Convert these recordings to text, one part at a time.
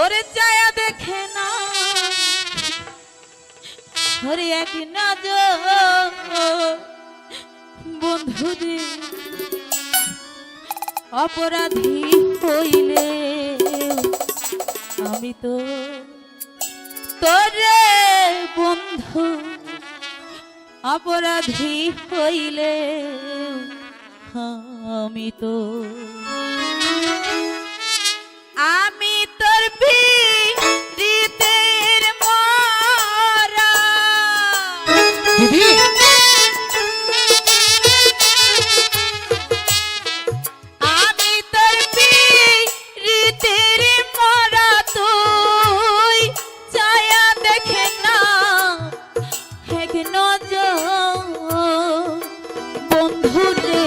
ওরে যায়া দেখে না। ওরে এক নজর। বন্ধু রে অপরাধী হইলে আমি তো তোরে বন্ধু। অপরাধী হইলে আমি তো রে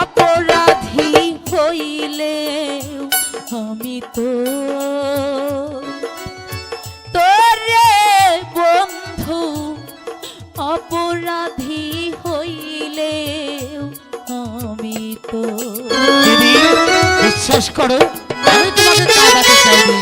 অপরাধী হইলে আমি তো তোরে বন্ধু, অপরাধী হইলে আমি তো বিশ্বাস করো, আমি তোমাকে চাইনি।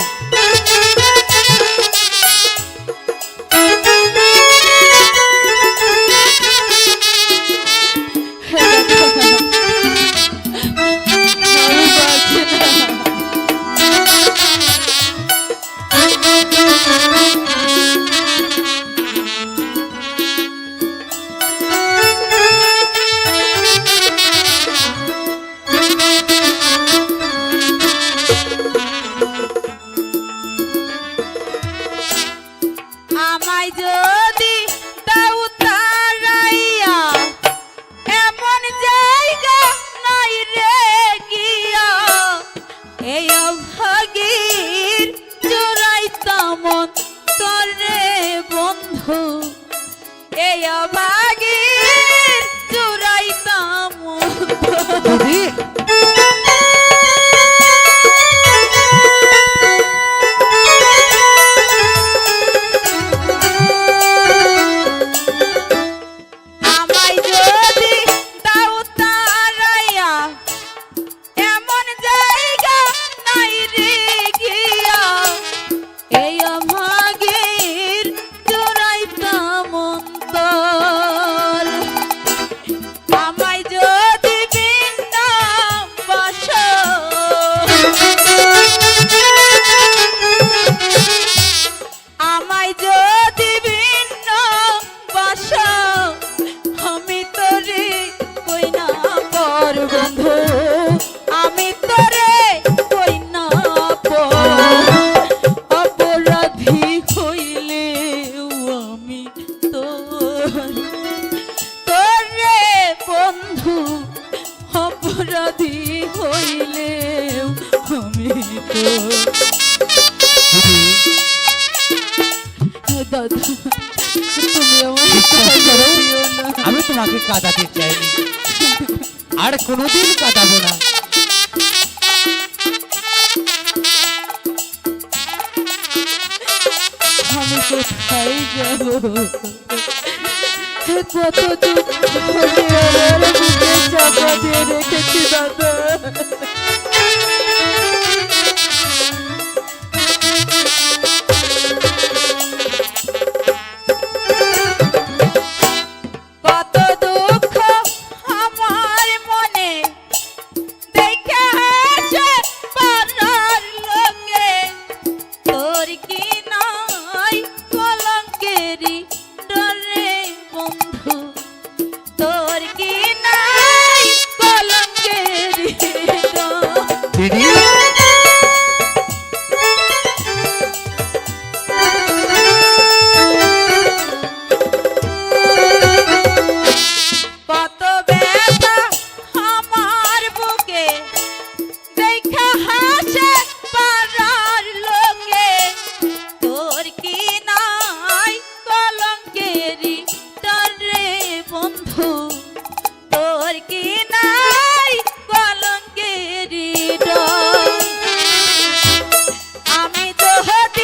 your mind. को আমি তোমাকে কাঁদাতে চাইনি আর কোনোদিন কাঁদাবো না আমি কোথায় যাব কত দুঃখ রেখেছি দাদা কত আমার বুকে। দেখা হাসে পাড়ার লোকে। তোর কি নাই কলঙ্কেরি তর রে বন্ধু? তোর কি নাই কলঙ্কেরি আমি তো হতে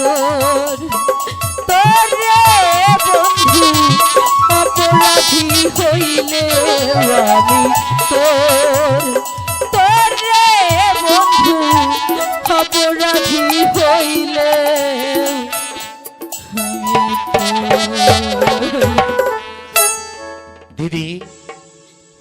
তোর তোর রে বন্ধু অপরাধী হইলে আমি তোর। তোর রে বন্ধু অপরাধী হইলে দিদি